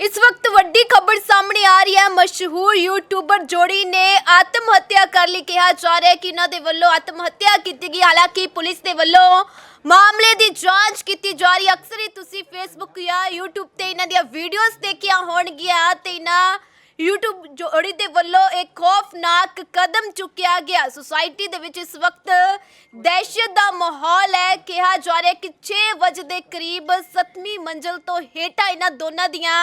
ਇਸ ਵਕਤ ਵੱਡੀ ਖਬਰ ਸਾਹਮਣੇ ਆ ਰਹੀ ਹੈ। ਮਸ਼ਹੂਰ ਯੂਟਿਊਬਰ ਜੋੜੀ ਨੇ ਆਤਮ ਹੱਤਿਆ ਕਰ ਲਈ। ਕਿਹਾ ਜਾ ਰਿਹਾ ਹੈ ਕਿ ਇਹਨਾਂ ਦੇ ਵੱਲੋਂ ਆਤਮ ਹੱਤਿਆ ਕੀਤੀ ਗਈ। ਹਾਲਾਂਕਿ ਪੁਲਿਸ ਦੇ ਵੱਲੋਂ ਮਾਮਲੇ ਦੀ ਜਾਂਚ ਕੀਤੀ ਜਾ ਰਹੀ ਹੈ। ਅਕਸਰ ਹੀ ਤੁਸੀਂ ਫੇਸਬੁੱਕ ਜਾਂ YouTube ਤੇ ਇਹਨਾਂ ਦੀਆਂ ਵੀਡੀਓਜ਼ ਦੇਖੀਆਂ ਹੋਣਗੀਆਂ ਤੇ ਇਹਨਾਂ YouTube ਜੋੜੀ ਦੇ ਵੱਲੋਂ ਇੱਕ ਖੌਫਨਾਕ ਕਦਮ ਚੁੱਕਿਆ ਗਿਆ। ਸੁਸਾਇਟੀ ਦੇ ਵਿੱਚ ਇਸ ਵਕਤ ਦਹਿਸ਼ਤ ਦਾ ਮਾਹੌਲ ਹੈ। ਕਿਹਾ ਜਾ ਰਿਹਾ ਕਿ 6 ਵਜੇ ਦੇ ਕਰੀਬ 7ਵੀਂ ਮੰਜ਼ਲ ਤੋਂ ਹੇਠਾਂ ਇਹਨਾਂ ਦੋਨਾਂ ਦੀਆਂ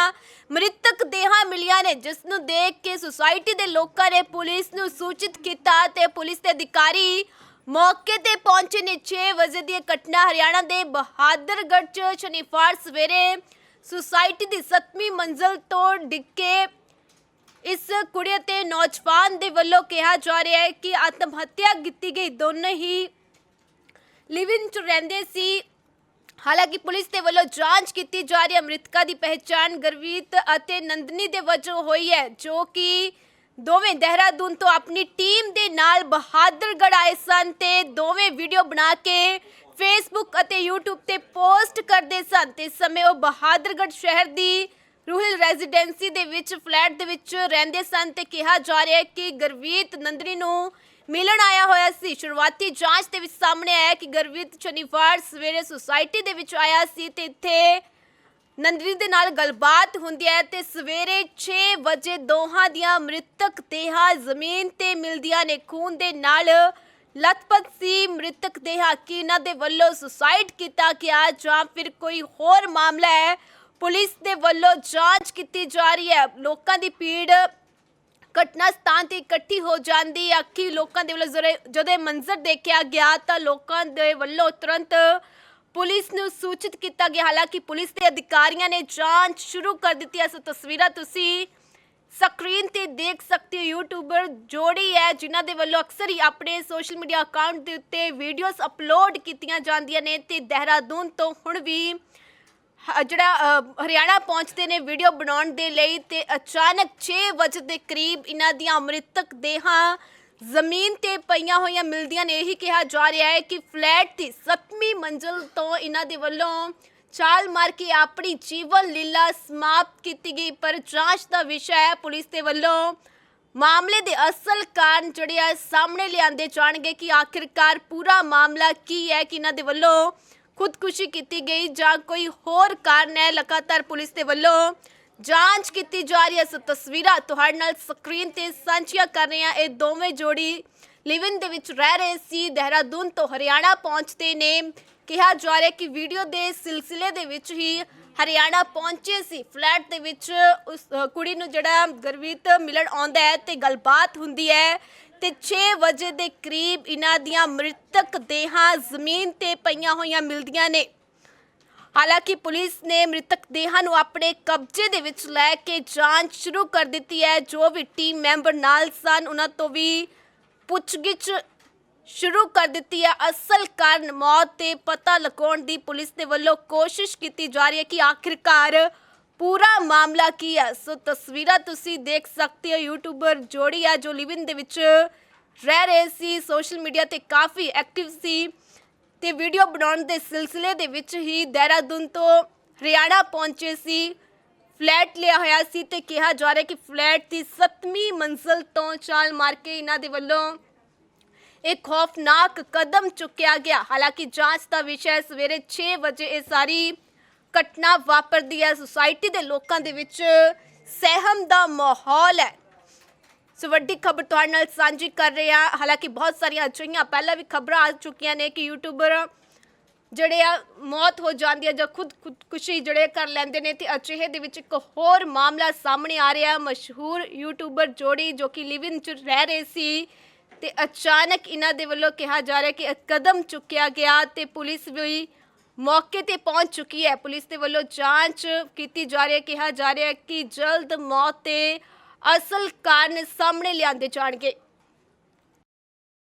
ਮ੍ਰਿਤਕ ਦੇਹਾਂ ਮਿਲੀਆਂ ਨੇ, ਜਿਸ ਨੂੰ ਦੇਖ ਕੇ ਸੁਸਾਇਟੀ ਦੇ ਲੋਕਾਂ ਨੇ ਪੁਲਿਸ ਨੂੰ ਸੂਚਿਤ ਕੀਤਾ ਤੇ ਪੁਲਿਸ ਦੇ ਅਧਿਕਾਰੀ ਮੌਕੇ ਤੇ ਪਹੁੰਚੇ ਨੇ। 6 ਵਜੇ ਦੀ ਇਹ ਘਟਨਾ ਹਰਿਆਣਾ ਦੇ ਬਹਾਦਰਗੜ੍ਹ ਚ ਸ਼ਨੀਵਾਰ ਸਵੇਰੇ ਸੁਸਾਇਟੀ ਦੀ 7ਵੀਂ ਮੰਜ਼ਲ ਤੋਂ ਡਿੱਗੇ ਇਸ ਕੁੜੀ ਅਤੇ ਨੌਜਵਾਨ ਦੇ ਵੱਲੋਂ ਕਿਹਾ ਜਾ ਰਿਹਾ ਹੈ ਕਿ ਆਤਮ ਹੱਤਿਆ ਕੀਤੀ ਗਈ। ਦੋਨੋਂ ਹੀ ਲਿਵ ਚ ਰਹਿੰਦੇ ਸੀ। ਹਾਲਾਂਕਿ ਪੁਲਿਸ ਦੇ ਵੱਲੋਂ ਜਾਂਚ ਕੀਤੀ ਜਾ ਰਹੀ ਹੈ। ਮ੍ਰਿਤਕਾ ਦੀ ਪਹਿਚਾਣ ਗਰਵੀਤ ਅਤੇ ਨੰਦਨੀ ਦੇ ਵਜੋਂ ਹੋਈ ਹੈ, ਜੋ ਕਿ ਦੋਵੇਂ ਦੇਹਰਾਦੂਨ ਤੋਂ ਆਪਣੀ ਟੀਮ ਦੇ ਨਾਲ ਬਹਾਦਰਗੜ੍ਹ ਆਏ ਸਨ ਤੇ ਦੋਵੇਂ ਵੀਡੀਓ ਬਣਾ ਕੇ ਫੇਸਬੁੱਕ ਅਤੇ YouTube ਤੇ ਪੋਸਟ ਕਰਦੇ ਸਨ। ਤੇ ਇਸ ਸਮੇਂ ਉਹ ਬਹਾਦਰਗੜ੍ਹ ਸ਼ਹਿਰ ਦੀ ਰੂਹਲ ਰੈਜ਼ੀਡੈਂਸੀ ਦੇ ਵਿੱਚ, ਫਲੈਟ ਦੇ ਵਿੱਚ ਰਹਿੰਦੇ ਸਨ ਤੇ ਕਿਹਾ ਜਾ ਰਿਹਾ ਹੈ ਕਿ ਗਰਵੀਤ ਨੰਦਨੀ ਨੂੰ ਮਿਲਣ ਆਇਆ ਹੋਇਆ ਸੀ। ਸ਼ੁਰੂਆਤੀ ਜਾਂਚ ਦੇ ਵਿੱਚ ਸਾਹਮਣੇ ਆਇਆ ਕਿ ਗਰਵੀਤ ਸ਼ਨੀਵਾਰ ਸਵੇਰੇ ਸੁਸਾਇਟੀ ਦੇ ਵਿੱਚ ਆਇਆ ਸੀ ਤੇ ਇੱਥੇ ਨੰਦਨੀ ਦੇ ਨਾਲ ਗੱਲਬਾਤ ਹੁੰਦੀ ਹੈ ਤੇ ਸਵੇਰੇ 6 ਵਜੇ ਦੋਹਾਂ ਦੀਆਂ ਮ੍ਰਿਤਕ ਦੇਹਾਂ ਜ਼ਮੀਨ ਤੇ ਮਿਲਦੀਆਂ ਨੇ। ਖੂਨ ਦੇ ਨਾਲ ਲਤਪਤ ਸੀ ਮ੍ਰਿਤਕ ਦੇਹਾਂ। ਕਿ ਇਹਨਾਂ ਦੇ ਵੱਲੋਂ ਸੁਸਾਇਡ ਕੀਤਾ ਗਿਆ ਜਾਂ ਫਿਰ ਕੋਈ ਹੋਰ ਮਾਮਲਾ ਹੈ? ਪੁਲਿਸ ਦੇ ਵੱਲੋਂ ਜਾਂਚ ਕੀਤੀ ਜਾ ਰਹੀ ਹੈ। ਲੋਕਾਂ ਦੀ ਭੀੜ ਘਟਨਾ ਸਥਾਨ ਤੇ ਇਕੱਠੀ ਹੋ ਜਾਂਦੀ ਹੈ। ਅੱਖੀ ਲੋਕਾਂ ਦੇ ਵੱਲੋਂ ਜ਼ਰੇ- ਜਦੋਂ ਇਹ ਮੰਜ਼ਰ ਦੇਖਿਆ ਗਿਆ ਤਾਂ ਲੋਕਾਂ ਦੇ ਵੱਲੋਂ ਤੁਰੰਤ ਪੁਲਿਸ ਨੂੰ ਸੂਚਿਤ ਕੀਤਾ ਗਿਆ। ਹਾਲਾਂਕਿ ਪੁਲਿਸ ਦੇ ਅਧਿਕਾਰੀਆਂ ਨੇ ਜਾਂਚ ਸ਼ੁਰੂ ਕਰ ਦਿੱਤੀ ਹੈ। ਸੋ ਤਸਵੀਰਾਂ ਤੁਸੀਂ ਸਕਰੀਨ ਤੇ ਦੇਖ ਸਕਦੇ ਹੋ। ਯੂਟਿਊਬਰ ਜੋੜੀ ਹੈ, ਜਿਨ੍ਹਾਂ ਦੇ ਵੱਲੋਂ ਅਕਸਰ ਹੀ ਆਪਣੇ ਸੋਸ਼ਲ ਮੀਡੀਆ ਅਕਾਊਂਟ ਦੇ ਉੱਤੇ ਵੀਡੀਓਜ਼ ਅਪਲੋਡ ਕੀਤੀਆਂ ਜਾਂਦੀਆਂ ਨੇ ਤੇ ਦੇਹਰਾਦੂਨ ਤੋਂ ਹੁਣ ਵੀ ਹ- ਜਿਹੜਾ ਅ, ਹਰਿਆਣਾ ਪਹੁੰਚਦੇ ਨੇ ਵੀਡੀਓ ਬਣਾਉਣ ਦੇ ਲਈ ਤੇ ਅਚਾਨਕ 6 ਵਜੇ ਦੇ ਕਰੀਬ ਇਹਨਾਂ ਦੀਆਂ ਮ੍ਰਿਤਕ ਦੇਹਾਂ ਜ਼ਮੀਨ ਤੇ ਪਈਆਂ ਹੋਈਆਂ ਮਿਲਦੀਆਂ ਨੇ। ਇਹੀ ਕਿਹਾ ਜਾ ਰਿਹਾ ਹੈ ਕਿ ਫਲੈਟ ਦੀ 7ਵੀਂ ਮੰਜ਼ਲ ਤੋਂ ਇਹਨਾਂ ਦੇ ਵੱਲੋਂ ਛਾਲ ਮਾਰ ਕੇ ਆਪਣੀ ਜੀਵਨ ਲੀਲਾ ਸਮਾਪਤ ਕੀਤੀ ਗਈ। ਪਰ ਜਾਂਚ ਦਾ ਵਿਸ਼ਾ ਹੈ ਪੁਲਿਸ ਦੇ ਵੱਲੋਂ ਮਾਮਲੇ ਦੇ ਅਸਲ ਕਾਰਨ ਜਿਹੜੇ ਆ ਸਾਹਮਣੇ ਲਿਆਂਦੇ ਜਾਣਗੇ ਕਿ ਆਖਿਰਕਾਰ ਪੂਰਾ ਮਾਮਲਾ ਕੀ ਹੈ ਕਿ ਇਹਨਾਂ ਦੇ ਵੱਲੋਂ ਖੁਦਕੁਸ਼ੀ ਕੀਤੀ ਗਈ ਜਾਂ ਕੋਈ ਹੋਰ ਕਾਰਨ ਹੈ? ਲਗਾਤਾਰ ਪੁਲਿਸ ਦੇ ਵੱਲੋਂ ਜਾਂਚ ਕੀਤੀ ਜਾ ਰਹੀ ਹੈ। ਸੋ ਤਸਵੀਰਾਂ ਤੁਹਾਡੇ ਨਾਲ ਸਕਰੀਨ ਤੇ ਸਾਂਝੀਆਂ ਕਰ ਰਹੇ ਹਾਂ। ਇਹ ਦੋਵੇਂ ਜੋੜੀ ਲਿਵਿੰਗ ਦੇ ਵਿੱਚ ਰਹਿ ਰਹੇ ਸੀ। ਦੇਹਰਾਦੂਨ ਤੋਂ ਹਰਿਆਣਾ ਪਹੁੰਚਦੇ ਨੇ। ਕਿਹਾ ਜਾ ਰਿਹਾ ਕਿ ਵੀਡੀਓ ਦੇ ਸਿਲਸਿਲੇ ਦੇ ਵਿੱਚ ਹੀ ਹਰਿਆਣਾ ਪਹੁੰਚੇ ਸੀ। ਫਲੈਟ ਦੇ ਵਿੱਚ ਉਸ ਅ, ਕੁੜੀ ਨੂੰ ਜਿਹੜਾ ਗਰਵੀਤ ਮਿਲਣ ਆਉਂਦਾ ਹੈ ਤੇ ਗੱਲਬਾਤ ਹੁੰਦੀ ਹੈ ਤੇ 6 ਵਜੇ ਦੇ ਕਰੀਬ ਇਹਨਾਂ ਦੀਆਂ ਮ੍ਰਿਤਕ ਦੇਹਾਂ ਜ਼ਮੀਨ ਤੇ ਪਈਆਂ ਹੋਈਆਂ ਮਿਲਦੀਆਂ ਨੇ। ਹਾਲਾਂਕਿ ਪੁਲਿਸ ਨੇ ਮ੍ਰਿਤਕ ਦੇਹਾਂ ਨੂੰ ਆਪਣੇ ਕਬਜ਼ੇ ਦੇ ਵਿੱਚ ਲੈ ਕੇ ਜਾਂਚ ਸ਼ੁਰੂ ਕਰ ਦਿੱਤੀ ਹੈ। ਜੋ ਵੀ ਟੀਮ ਮੈਂਬਰ ਨਾਲ ਸਨ, ਉਹਨਾਂ ਤੋਂ ਵੀ ਪੁੱਛਗਿੱਛ ਸ਼ੁਰੂ ਕਰ ਦਿੱਤੀ ਹੈ। ਅਸਲ ਕਾਰਨ ਮੌਤ ਤੇ ਪਤਾ ਲਗਾਉਣ ਦੀ ਪੁਲਿਸ ਦੇ ਵੱਲੋਂ ਕੋਸ਼ਿਸ਼ ਕੀਤੀ ਜਾ ਰਹੀ ਹੈ ਕਿ ਆਖਿਰਕਾਰ ਪੂਰਾ ਮਾਮਲਾ ਕੀ ਹੈ? ਸੋ ਤਸਵੀਰਾਂ ਤੁਸੀਂ ਦੇਖ ਸਕਦੇ ਹੋ ਯੂਟਿਊਬਰ ਜੋੜੀ ਆ ਜੋ ਲਿਵਿੰਗ ਦੇ ਵਿੱਚ ਰਹਿ ਰਹੇ ਸੀ ਸੋਸ਼ਲ ਮੀਡੀਆ ਤੇ ਕਾਫੀ ਐਕਟਿਵ ਸੀ ਤੇ ਵੀਡੀਓ ਬਣਾਉਣ ਦੇ ਸਿਲਸਿਲੇ ਦੇ ਵਿੱਚ ਹੀ ਦੇਹਰਾਦੂਨ ਤੋਂ ਹਰਿਆਣਾ ਪਹੁੰਚੇ ਸੀ ਫਲੈਟ ਲਿਆ ਹੋਇਆ ਸੀ ਤੇ ਕਿਹਾ ਜਾ ਰਿਹਾ ਕਿ ਫਲੈਟ ਦੀ 7ਵੀਂ ਮੰਜ਼ਲ ਤੋਂ ਛਾਲ ਮਾਰ ਕੇ ਇਹਨਾਂ ਦੇ ਵੱਲੋਂ ਇੱਕ ਖੌਫਨਾਕ ਕਦਮ ਚੁੱਕਿਆ ਗਿਆ। ਹਾਲਾਂਕਿ ਜਾਂਚ ਦਾ ਵਿਸ਼ਾ ਸਵੇਰੇ 6 ਵਜੇ ਇਹ ਸਾਰੀ ਘਟਨਾ ਵਾਪਰਦੀ ਹੈ ਸੁਸਾਇਟੀ ਦੇ ਲੋਕਾਂ ਦੇ ਵਿੱਚ। ਸਹਿਮ ਦਾ ਮਾਹੌਲ ਹੈ। ਸੋ ਵੱਡੀ ਖਬਰ ਤੁਹਾਡੇ ਨਾਲ ਸਾਂਝੀ ਕਰ ਰਹੇ ਹਾਂ। ਹਾਲਾਂਕਿ ਬਹੁਤ ਸਾਰੀਆਂ ਅਜਿਹੀਆਂ ਪਹਿਲਾਂ ਵੀ ਖਬਰਾਂ ਆ ਚੁੱਕੀਆਂ ਨੇ ਕਿ ਯੂਟਿਊਬਰ ਜਿਹੜੇ ਆ ਮੌਤ ਹੋ ਜਾਂਦੀ ਹੈ ਜਾਂ ਖੁਦ ਖੁਦਕੁਸ਼ੀ ਜਿਹੜੇ ਕਰ ਲੈਂਦੇ ਨੇ ਤੇ ਅਜਿਹੇ ਦੇ ਵਿੱਚ ਇੱਕ ਹੋਰ ਮਾਮਲਾ ਸਾਹਮਣੇ ਆ ਰਿਹਾ ਮਸ਼ਹੂਰ ਯੂਟਿਊਬਰ ਜੋੜੀ ਜੋ ਕਿ ਲਿਵ ਇਨ ਚ ਰਹਿ ਰਹੇ ਸੀ ਤੇ ਅਚਾਨਕ ਇਹਨਾਂ ਦੇ ਵੱਲੋਂ ਕਿਹਾ ਜਾ ਰਿਹਾ ਕਿ ਕਦਮ ਚੁੱਕਿਆ ਗਿਆ ਤੇ ਪੁਲਿਸ ਵੀ ਮੌਕੇ ਤੇ ਪਹੁੰਚ ਚੁੱਕੀ ਹੈ। ਪੁਲਿਸ ਦੇ ਵੱਲੋਂ ਜਾਂਚ ਕੀਤੀ ਜਾ ਰਹੀ ਹੈ। ਕਿਹਾ ਜਾ ਰਿਹਾ ਹੈ ਕਿ ਜਲਦ ਮੌਤ ਤੇ ਅਸਲ ਕਾਰਨ ਸਾਹਮਣੇ ਲਿਆਂਦੇ ਜਾਣਗੇ।